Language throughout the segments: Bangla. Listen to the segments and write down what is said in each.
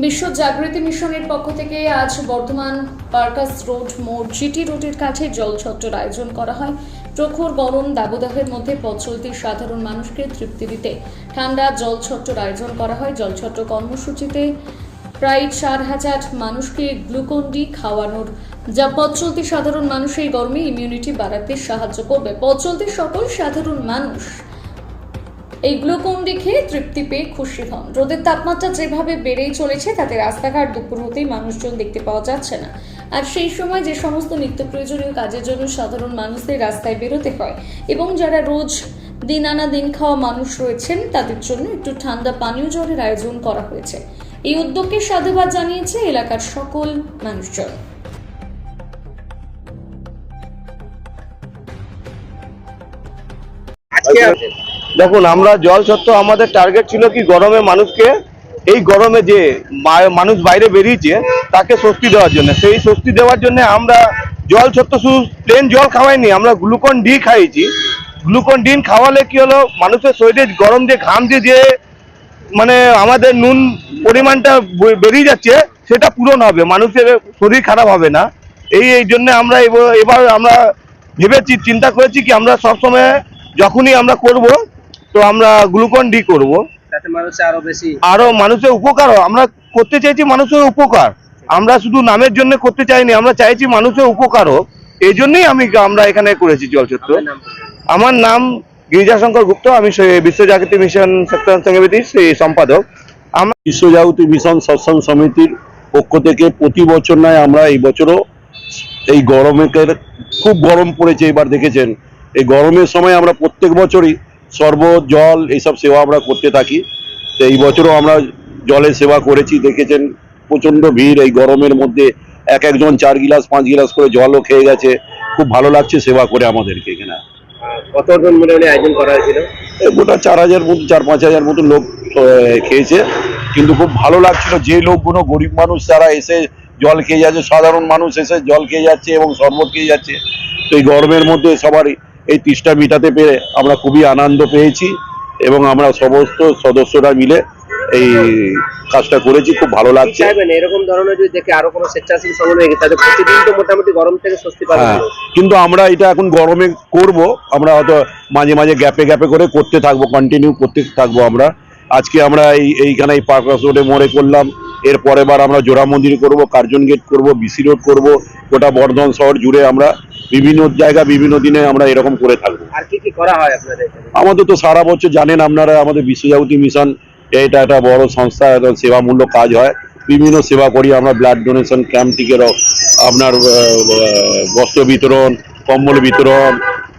বিশ্ব জাগৃতি মিশনের পক্ষ থেকে আজ বর্ধমান পার্কাস রোড মোড় জিটি রোডের কাছে জলছত্রের আয়োজন করা হয়। প্রখর গরম দাবদাহের মধ্যে পথ চলতি সাধারণ মানুষকে তৃপ্তি দিতে ঠান্ডা জলছত্রের আয়োজন করা হয়। জলছত্র কর্মসূচিতে প্রায় চার হাজার মানুষকে গ্লুকন ডি খাওয়ানোর যা পথ চলতি সাধারণ মানুষ এই গরমে ইমিউনিটি বাড়াতে সাহায্য করবে। পথ চলতি সকল সাধারণ মানুষ এই গ্লুকোন দেখে তৃপ্তি পেয়ে খুশি হন। রোদের তাপমাত্রা যেভাবে বেড়েই চলেছে, তাতে রাস্তাঘাট দুপুর হতেই মানুষজন দেখতে পাওয়া যাচ্ছে না। আর সেই সময় যে সমস্ত নিত্য প্রয়োজনীয় কাজের জন্য সাধারণ মানুষদের রাস্তায় বেরোতে হয় এবং যারা রোজ দিন আনা দিন খাওয়া মানুষ রয়েছেন, তাদের জন্য একটু ঠান্ডা পানীয় জলের আয়োজন করা হয়েছে। এই উদ্যোগকে সাধুবাদ জানিয়েছে এলাকার সকল মানুষজন। আজকে দেখুন, আমরা জল সত্ত্ব আমাদের টার্গেট ছিল কি গরমে মানুষকে, এই গরমে যে মানুষ বাইরে বেরিয়েছে, তাকে স্বস্তি দেওয়ার জন্য। সেই স্বস্তি দেওয়ার জন্য আমরা জল সত্ত্ব শুধু প্লেন জল খাওয়াইনি, আমরা গ্লুকন ডি খাইয়েছি। গ্লুকন ডি খাওয়ালে কি হলো, মানুষের শরীরে গরম যে ঘাম দিয়ে যে মানে আমাদের নুন পরিমাণটা বেরিয়ে যাচ্ছে, সেটা পূরণ হবে। মানুষের শরীর খারাপ হবে না। এই এই জন্য আমরা এব- এবার আমরা ভেবেছি, চিন্তা করেছি কি আমরা সবসময় যখনই আমরা করব তো আমরা গ্লুকন ডি করব। আরও মানুষের উপকার আমরা করতে চাইছি মানুষের উপকার। আমরা শুধু নামের জন্য করতে চাইনি আমরা চাইছি মানুষের উপকার হোক। এই জন্যই আমি আমরা এখানে করেছি বলুন। আমার নাম গিরিজাশঙ্কর গুপ্ত। আমি সে- বিশ্ব জাগৃতি মিশন সপ্তাহ সমিতির সেই সম্পাদক। আমরা বিশ্বজাগতি মিশন সৎসঙ্গ সমিতির পক্ষ থেকে প্রতি বছর নয় আমরা এই বছরও এই গরমের খুব গরম পড়েছে এবার দেখেছেন। এই গরমের সময় আমরা প্রত্যেক বছরই শরবত জল এইসব সেবা আমরা করতে থাকি। তো এই বছরও আমরা জলের সেবা করেছি দেখেছেন প্রচণ্ড ভিড় এই গরমের মধ্যে এক একজন চার গিলাস পাঁচ গিলাস করে জলও খেয়ে গেছে। খুব ভালো লাগছে সেবা করে আমাদেরকে এখানে। কতজন মোটামুটি আয়োজন করা হয়েছিল? গোটা চার হাজার মতো চার পাঁচ হাজার মতো লোক খেয়েছে। কিন্তু খুব ভালো লাগছিল যে লোকগুলো গরিব মানুষ তারা এসে জল খেয়ে যাচ্ছে সাধারণ মানুষ এসে জল খেয়ে যাচ্ছে এবং শরবত খেয়ে যাচ্ছে। তো এই গরমের মধ্যে সবারই এই তৃষ্ণা মিটাতে পেরে আমরা খুবই আনন্দ পেয়েছি এবং আমরা সমস্ত সদস্যরা মিলে এই কাজটা করেছি খুব ভালো লাগছে। এরকম ধরনের যদি দেখে আরও কোনো স্বেচ্ছাসেবী সংগঠন তাদের প্রতিদিন তো মোটামুটি গরম থেকে স্বস্তি পাবে হ্যাঁ কিন্তু আমরা এটা এখন গরমে করব আমরা হয়তো মাঝে মাঝে গ্যাপে গ্যাপে করে করতে থাকব কন্টিনিউ করতে থাকব আমরা। আজকে আমরা এই এইখানে এই পার্ক রোডে মোড়ে করলাম এর পরের বার আমরা জোড়া মন্দির করব কার্জন গেট করব বিসি রোড করব গোটা বর্ধমান শহর জুড়ে আমরা বিভিন্ন জায়গা বিভিন্ন দিনে আমরা এরকম করে থাকব। আর কি কি করা হয় আপনাদের আমাদের তো সারা বছর জানেন আপনারা আমাদের বিশ্বজাগতি মিশন এটা একটা বড় সংস্থা সেবামূলক কাজ হয়। বিভিন্ন সেবা করি আমরা ব্লাড ডোনেশন ক্যাম্প থেকে আপনার বস্ত্র বিতরণ কম্বল বিতরণ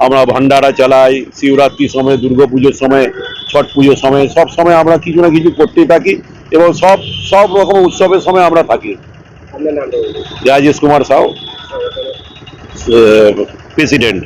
আমরা ভান্ডারা চালাই শিবরাত্রির সময় দুর্গা পুজোর সময় ছট পুজোর সময় সব সময় আমরা কিছু না কিছু করতেই থাকি এবং সব সব রকম উৎসবের সময় আমরা থাকি। রাজেশ কুমার সাউ। প্রেসিডেন্ট